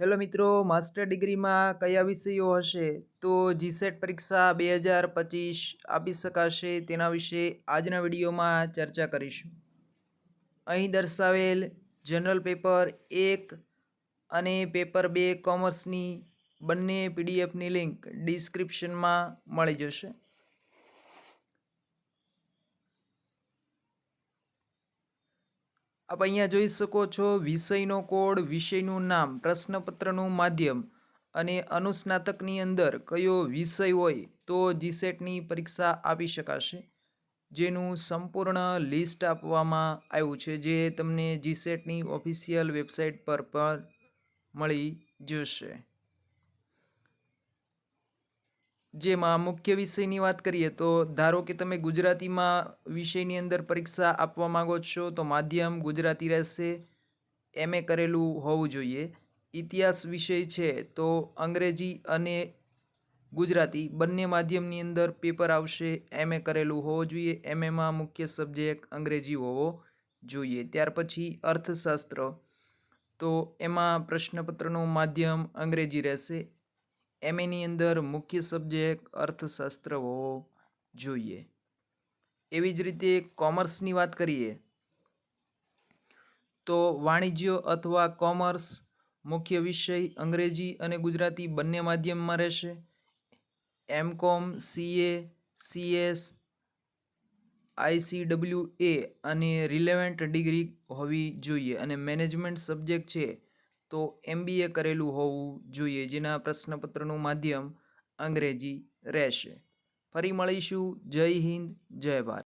Hello મિત્રો, master ડિગ્રીમાં કયા વિષયો હશે? તો જીસેટ પરીક્ષા બે હજાર પચીસ આપી શકાશે. તેના વિશે આજના વિડીયોમાં ચર્ચા કરીશું. અહીં દર્શાવેલ જનરલ પેપર એક અને પેપર બે કોમર્સની બંને પીડીએફની લિંક ડિસ્ક્રિપ્શનમાં મળી જશે. આપ અહીંયા જોઈ શકો છો વિષયનો કોડ, વિષયનું નામ, પ્રશ્નપત્રનું માધ્યમ અને અનુસ્નાતકની અંદર કયો વિષય હોય તો જીસેટની પરીક્ષા આપી શકાશે. જેનું સંપૂર્ણ લિસ્ટ આપવામાં આવ્યું છે, જે તમને જીસેટની ઓફિશિયલ વેબસાઇટ પર પણ મળી જશે. જેમાં મુખ્ય વિષયની વાત કરીએ તો ધારો કે તમે ગુજરાતીમાં વિષયની અંદર પરીક્ષા આપવા માંગો છો, તો માધ્યમ ગુજરાતી રહેશે એમએ કરેલું હોવું જોઈએ. ઇતિહાસ વિષય છે, તો અંગ્રેજી અને ગુજરાતી બંને માધ્યમની અંદર પેપર આવશે એમએ કરેલું હોવું જોઈએ. એમએમાં મુખ્ય સબ્જેક્ટ અંગ્રેજી હોવો જોઈએ. ત્યાર પછી અર્થશાસ્ત્ર, તો એમાં પ્રશ્નપત્રનું માધ્યમ અંગ્રેજી રહેશે. એમએની અંદર મુખ્ય સબ્જેક્ટ અર્થશાસ્ત્ર હોવો જોઈએ. એવી જ રીતે કોમર્સની વાત કરીએ, તો વાણિજ્ય અથવા કોમર્સ મુખ્ય વિષય અંગ્રેજી અને ગુજરાતી બંને માધ્યમમાં રહેશે. એમ કોમ સીએ સીએસ આઈસીડબલ્યુ એ અને રિલેવન્ટ ડિગ્રી હોવી જોઈએ. અને મેનેજમેન્ટ સબ્જેક્ટ છે તો એમબીએ કરેલું હોવું જોઈએ, જેના પ્રશ્નપત્રનું માધ્યમ અંગ્રેજી રહેશે. ફરી મળીશું. જય હિન્દ, જય ભારત.